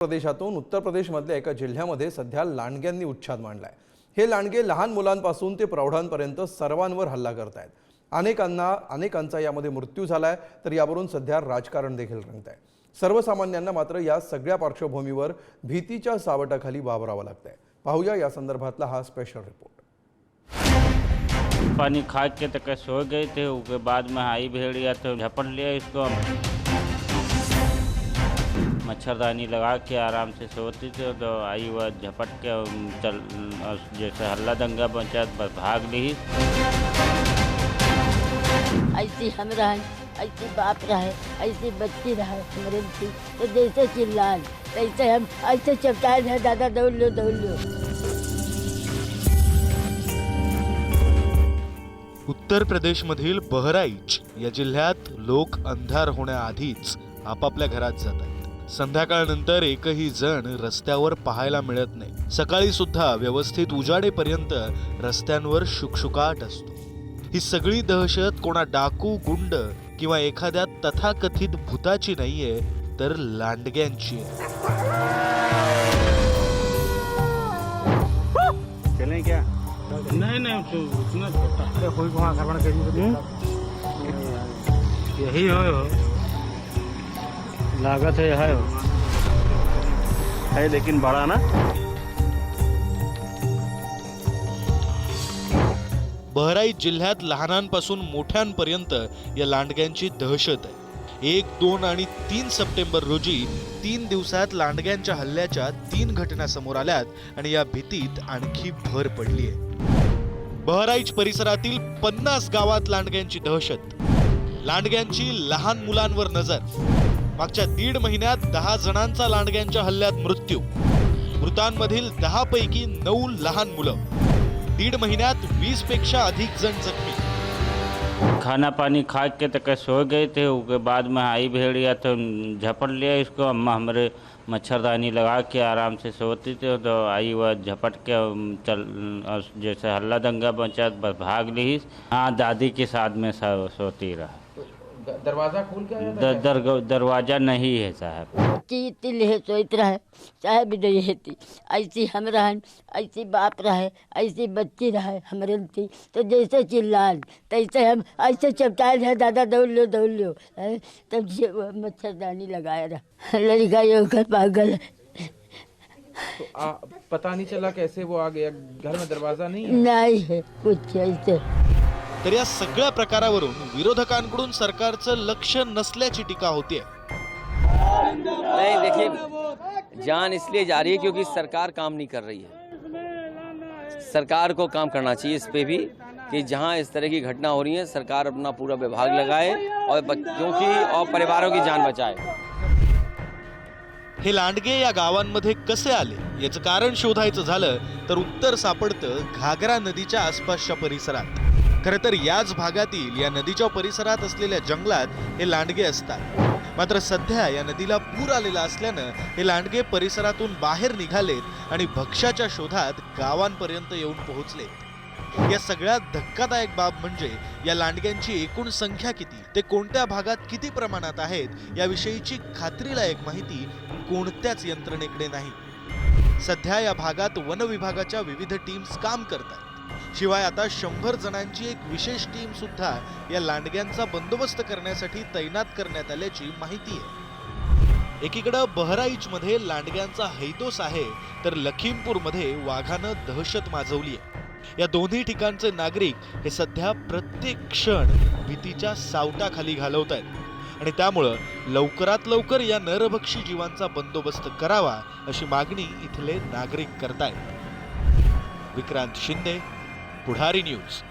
प्रदेशातून उत्तर प्रदेशमधल्या एका जिल्ह्यामध्ये सध्या लांडग्यांनी उच्छाद मांडलाय. हे लांडगे लहान मुलांपासून ते प्रौढांपर्यंत सर्वांवर हल्ला करत आहेत अनेकांना अनेकांचा यामध्ये मृत्यू झालाय तर यावरून सध्या राजकारण देखील रंगत आहे सर्वसामान्यांना मात्र या सगळ्या पार्श्वभूमीवर भीतीच्या सावटाखाली वावरावं लागतंय. पाहूया या संदर्भातला हा स्पेशल रिपोर्ट पाणी खा के काय कैसे सो हो गए थे? उसके बाद में आई भेड़िया तो झपट लिया इसको मच्छरदानी लगा के आराम से सोती थी तो आई वह झपट के चल जैसे हल्ला दंगा बचा बस भाग ली। ऐसी हम रहे ऐसी बाप रहे ऐसी बच्ची रहे हमरे तो जैसे चिल्लान तैसे हम ऐसे चपटाए रहे दादा दौड़ लो दौड़ लो। उत्तर प्रदेशमधील बहराईच या जिल्ह्यात लोक अंधार होण्याआधीच आपापल्या घरात जात आहेत. संध्याकाळनंतर एकही जण रस्त्यावर पाहायला मिळत नाही. सकाळी सुद्धा व्यवस्थित उजाडेपर्यंत रस्त्यांवर शुकशुकाट असतो. ही सगळी दहशत कोणा डाकू गुंड किंवा एखाद्या तथाकथित भूताची नाहीये तर लांडग्यांची आहे. चलें क्या? नहीं नहीं तो उतना छोटा। अरे कोई वहाँ करवाना कहीं यही हो। लागत है है। है लेकिन बड़ा ना। बहराईच जिल्ह्यात लहानांपासून मोठ्यांपर्यंत या लांडग्यांची दहशत आहे. एक दोन आणि तीन सप्टेंबर रोजी तीन दिवसात लांडग्यांच्या हल्ल्याच्या तीन घटना समोर आल्यात आणि या भीतीत आणखी भर पडली आहे. बहराईच परिसरातील पन्नास गावात लांडग्यांची दहशत. लांडग्यांची लहान मुलांवर नजर. मागच्या दीड महिन्यात दहा जणांचा लांडग्यांच्या हल्ल्यात मृत्यू. मृतांमधील दहा पैकी नऊ लहान मुलं. दीड महिन्यात वीसपेक्षा अधिक जण जखमी. खाना पानी खा के तो सो गए थे उसके बाद में आई भेड़िया तो झपट लिया इसको अम्मा हमारे मच्छरदानी लगा के आराम से सोती थे तो आई वह झपट के चल जैसे हल्ला दंगा बचा बस भाग ली। हाँ दादी के साथ में सोती रहा। दरवाज़ा खोल के आया दर, दर, दरवाज़ा नहीं है साहब। बच्ची इतनी लेहे सोच रहे चाहे भी नहीं हेती ऐसी हम रहे ऐसी बाप रहे ऐसी बच्ची रहे हमरे थी तो। जैसे चिल्लान तैसे हम ऐसे चपटाए रहे दादा दौड़ लो दौड़ लो। तब मच्छरदानी लगाया रहा। लड़का ये होकर पागल है। तो आ, पता नहीं चला कैसे वो आ गया। घर में दरवाज़ा नहीं है? नहीं है कुछ ऐसे। तर या सगळ्या प्रकारावरून विरोधकांकडून सरकारचं लक्ष नसल्याची टीका नहीं देखिए जान इसलिए जा रही है क्योंकि सरकार काम नहीं कर रही है। सरकार को काम करना चाहिए इस पे भी कि जहाँ इस तरह की घटना हो रही है सरकार अपना पूरा विभाग लगाए और बच्चों की और परिवारों की जान बचाए। हे लांडगे या गावांमध्ये कसे आले? याचं कारण शोधायचं झालं तर उत्तर सापडतं घागरा नदीच्या आसपासच्या परिसरात. खरं तर याच भागातील या नदीच्या परिसरात असलेल्या जंगलात हे लांडगे असतात. मात्र सध्या या नदीला पूर आलेला असल्यानं हे लांडगे परिसरातून बाहेर निघालेत आणि भक्ष्याच्या शोधात गावांपर्यंत येऊन पोहोचलेत या सगळ्यात धक्कादायक बाब म्हणजे या लांडग्यांची एकूण संख्या किती ते कोणत्या भागात किती प्रमाणात आहेत याविषयीची खात्रीलायक माहिती कोणत्याच यंत्रणेकडे नाही. सध्या या भागात वन विभागाच्या विविध टीम्स काम करतात. शिवाय आता शंभर जणांची एक विशेष टीम सुद्धा या लांडग्यांचा बंदोबस्त करण्यासाठी तैनात करण्यात आल्याची माहिती आहे. एकीकडं बहराईचमध्ये लांडग्यांचा हैदोस आहे तर लखीमपूरमध्ये वाघानं दहशत माजवली आहे. या दोन्ही ठिकाणचे नागरिक हे सध्या प्रत्येक क्षण भीतीच्या सावटाखाली घालवत आहेत. आणि त्यामुळं लवकरात लवकर या नरभक्षी जीवांचा बंदोबस्त करावा अशी मागणी इथले नागरिक करतायत. विक्रांत शिंदे पुढारी न्यूज